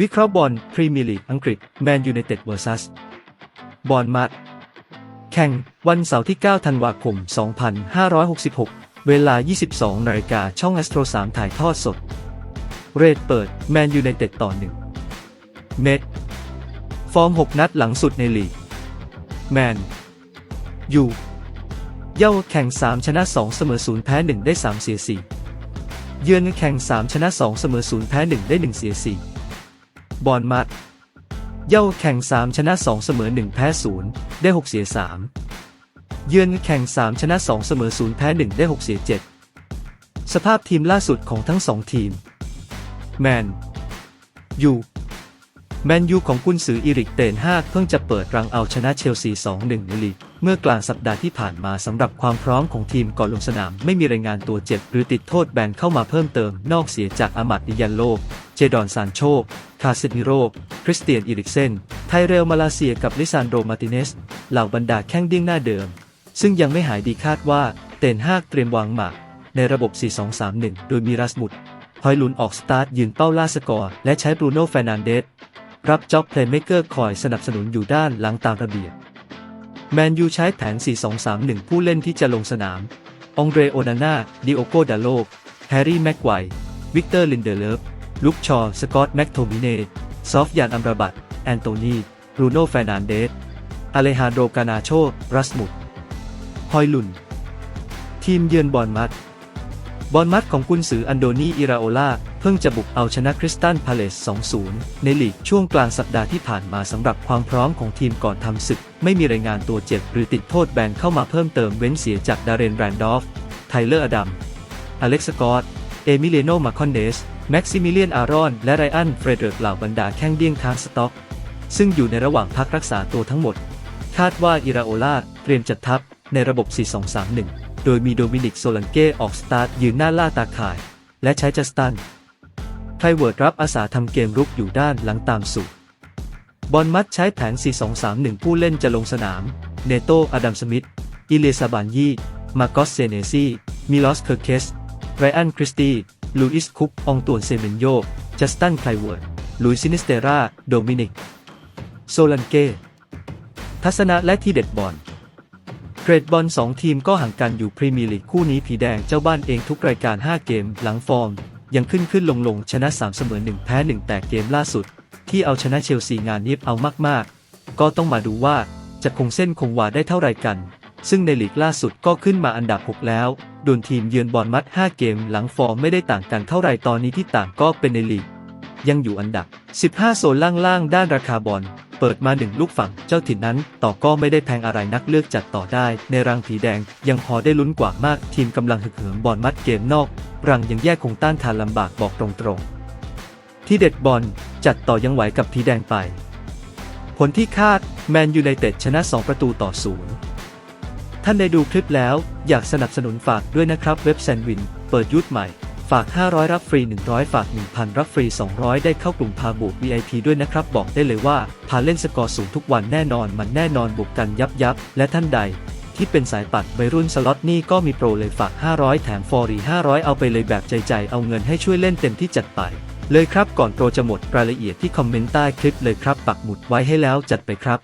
วิเคราะห์บอลพรีเมียร์ลีกอังกฤษแมนยูไนเต็ด vs บอลมัดแข่งวันเสาร์ที่ 9 ธันวาคม 2566 เวลา 22 นาฬิกาช่อง Astro 3ถ่ายทอดสด เรทเปิดแมนยูไนเต็ดต่อ1เน็ตฟอร์ม 6 นัดหลังสุดในลีก แมนยูเย่าแข่ง 3 ชนะ 2 เสมอ0แพ้ 1 ได้ 3 เสีย 4 เยือนแข่ง 3 ชนะ 2 เสมอ0แพ้ 1 ได้ 1 เสีย 4 บอลมัด เย่าแข่ง 3 ชนะ 2 เสมอ 1 แพ้ 0 ได้ 6 เสีย 3 เยือนแข่ง 3 ชนะ 2 เสมอ 0 แพ้ 1 ได้ 6 เสีย 7 สภาพทีมล่าสุดของทั้ง 2 ทีม แมนยูแมนยูของกุนซืออีริกเตนฮากเพิ่งจะเปิดรังเอาชนะเชลซี 2-1 ในลีก เมื่อกลางสัปดาห์ที่ผ่านมาสำหรับความพร้อมของทีมก่อนลงสนาม ไม่มีรายงานตัวเจ็บหรือติดโทษแบนเข้ามาเพิ่มเติมนอกเสียจากอามัดดิยันโล ดอนซานโชคาเซมิโรคริสเตียนอีริกเซน ไทเรลมาลาเซียกับลิซานโดมาติเนส เหล่าบรรดาแข้งดี้งหน้าเดิม ซึ่งยังไม่หายดีคาดว่าเตนฮากเตรียมวางหมากในระบบ 4-2-3-1 โดยมีรัสมุดฮอยลุนออกสตาร์ทยืนเป้าล่าสกอร์ และใช้บรูโน่เฟรนันเดสรับจ็อบเพลย์เมเกอร์คอยสนับสนุนอยู่ด้านหลังตามระเบียบแมนยูใช้แผน 4-2-3-1 ผู้เล่นที่จะลงสนาม องเดรโอนาน่าดิโอโกดาโลแฮร์รี่แม็กไกววิกเตอร์ลินเดเลฟ ลุคชอ สกอตต์แม็กโทมิเนซอฟยานอัมราบัต แอนโตนีบรูโน่เฟรนันเดสอเลฮานโดกานาโช รัสมุดฮอยลุน ทีมเยือนบอลมัด บอลมัดของกุนซืออันโดนีอิราโอลา เพิ่งจะบุกเอาชนะคริสตันพาเลส 2-0 ในลีกช่วงกลางสัปดาห์ที่ผ่านมาสำหรับความพร้อมของทีมก่อนทำศึก ไม่มีรายงานตัวเจ็บหรือติดโทษแบนเข้ามาเพิ่มเติมเว้นเสียจากดาเรนแรนดอฟ ไทเลอร์อดัม อเล็กซ์สกอต เอมิเลโนมาคอนเดส แม็กซิมิเลียนอารอน และไรอันเฟรเดริกเหล่าบรรดาแข้งเดี้ยงทางสต็อก ซึ่งอยู่ในระหว่างพักรักษาตัวทั้งหมด คาดว่าอิราโอลาเตรียมจัดทัพในระบบ 4-2-3-1 โดยมีโดมินิกโซลันเก้ออกสตาร์ทยืนหน้าล่าตาข่าย และใช้จัสตันไทเวิร์ดรับอาสาทำเกมรุกอยู่ด้านหลังตามสู่บอลมัดใช้แผน 4-2-3-1 ผู้เล่นจะลงสนาม เนโตอดัมสมิธ อิเลซาบานยี มาโกสเซเนซี มิลอส เคอร์เคส ไรอัน คริสตี ลูอิสคุปองตวนเซเมนโย จัสตันไคลเวิร์ดลุยซินิสเตราโดมินิก โซลันเก้ ทัศนะและที่เด็ดบอล เกรดบอล2ทีมก็ห่างกันอยู่พรีเมียร์ลีกคู่นี้ผีแดงเจ้าบ้านเองทุกรายการ 5 เกมหลังฟอร์ม ยังขึ้นขึ้นลงลงชนะ 3 เสมอ 1 แพ้ 1 แต่เกมล่าสุด ที่เอาชนะเชลซีงานนี้เอามากๆ ก็ต้องมาดูว่าจะคงเส้นคงวาได้เท่าไรกัน ซึ่งในลีกล่าสุดก็ขึ้นมาอันดับ 6 แล้วโดนทีมเยือนบอลมัด 5 เกมหลังฟอร์มไม่ได้ต่างกันเท่าไรตอนนี้ที่ต่างก็เป็นในลีก ยังอยู่อันดับ 15 โซนล่างๆ ด้านราคาบอล เปิดมาหนึ่งลูกฝั่งเจ้าถิ่นนั้น ต่อก็ไม่ได้แพงอะไรนักเลือกจัดต่อได้ ในรังผีแดงยังพอได้ลุ้นกว่ามากทีมกำลังหึกเหิมบอลมัดเกมนอก รังยังแยกคงต้านทานลำบากบอกตรงๆ ที่เด็ดบอลจัดต่อยังไหวกับผีแดงไป ผลที่คาดแมนยูไนเต็ดชนะ 2 ประตูต่อศูนย์ ท่านได้ดูคลิปแล้วอยากสนับสนุนฝากด้วยนะครับ เว็บแซนวิน เปิดยุทธใหม่ ฝาก 500 รับฟรี 100 ฝาก 1,000 รับฟรี 200 ได้เข้ากลุ่มพาบุก VIP ด้วยนะครับ บอกได้เลยว่า พาเล่นสกอร์สูงทุกวันแน่นอนมันแน่นอนบุกกันยับยับ และท่านใด ที่เป็นสายปัดวัยรุ่นสล็อตนี่ก็มีโปรเลยฝาก 500 แถมฟอรี 500 เอาไปเลยแบบใจใจเอาเงินให้ช่วยเล่นเต็มที่จัดไปเลยครับก่อนโปรจะหมดรายละเอียดที่คอมเมนต์ใต้คลิปเลยครับปักหมุดไว้ให้แล้วจัดไปครับ